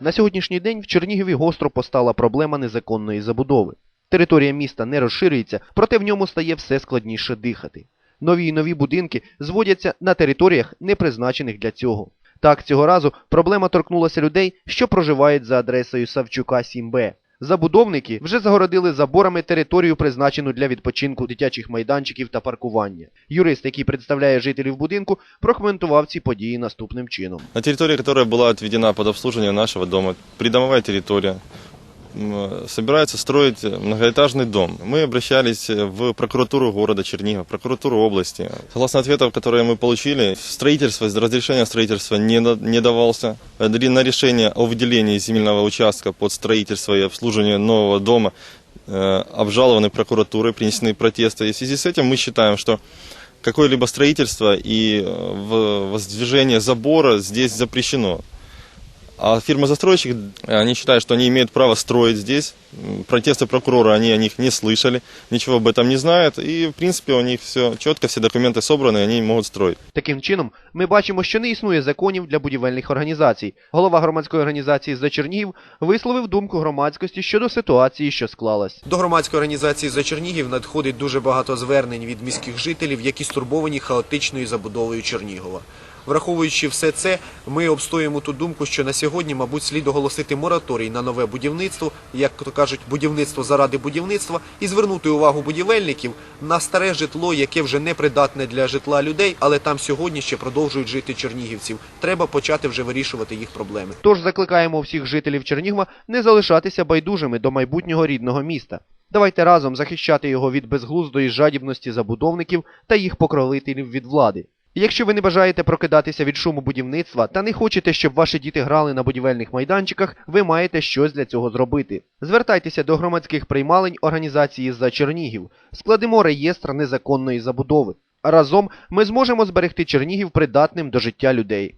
На сьогоднішній день в Чернігові гостро постала проблема незаконної забудови. Територія міста не розширюється, проте в ньому стає все складніше дихати. Нові й нові будинки зводяться на територіях, не призначених для цього. Так, цього разу проблема торкнулася людей, що проживають за адресою Савчука 7Б. Забудовники вже загородили заборами територію, призначену для відпочинку дитячих майданчиків та паркування. Юрист, який представляє жителів будинку, прокоментував ці події наступним чином. На території, яка була відведена під обслуживание нашого дому, придомова территория, м, собирается строить многоэтажный дом. Мы обращались в прокуратуру города Чернигова, прокуратуру области. Согласно ответов, которые мы получили, строительство, разрешение строительства не, не давался. На решение о выделении земельного участка под строительство и обслуживание нового дома э, обжалованы прокуратурой, принесены протесты. И в связи с этим мы считаем, что какое-либо строительство и э, воздвижение забора здесь запрещено. А фирма-застройщик, э, они считают, что они имеют право строить здесь. М, Протесты прокурора, они о них не слышали, ничего об этом не знают. И, в принципе, у них все четко, все документы собраны, и они могут строить. Таким чином, ми бачимо, що не існує законів для будівельних організацій. Голова громадської організації за Чернігів висловив думку громадськості щодо ситуації, що склалась. До громадської організації за Чернігів надходить дуже багато звернень від міських жителів, які стурбовані хаотичною забудовою Чернігова. Враховуючи все це, ми обстоюємо ту думку, що на сьогодні, мабуть, слід оголосити мораторій на нове будівництво, як то кажуть, будівництво заради будівництва, і звернути увагу будівельників на старе житло, яке вже не придатне для житла людей, але там сьогодні ще продовжують жити чернігівців. Треба почати вже вирішувати їх проблеми. Тож закликаємо всіх жителів Чернігова не залишатися байдужими до майбутнього рідного міста. Давайте разом захищати його від безглуздої жадібності забудовників та їх покровителів від влади. Якщо ви не бажаєте прокидатися від шуму будівництва та не хочете, щоб ваші діти грали на будівельних майданчиках, ви маєте щось для цього зробити. Звертайтеся до громадських приймалень організації за Чернігів, складемо реєстр незаконної забудови. Разом ми зможемо зберегти Чернігів придатним до життя людей.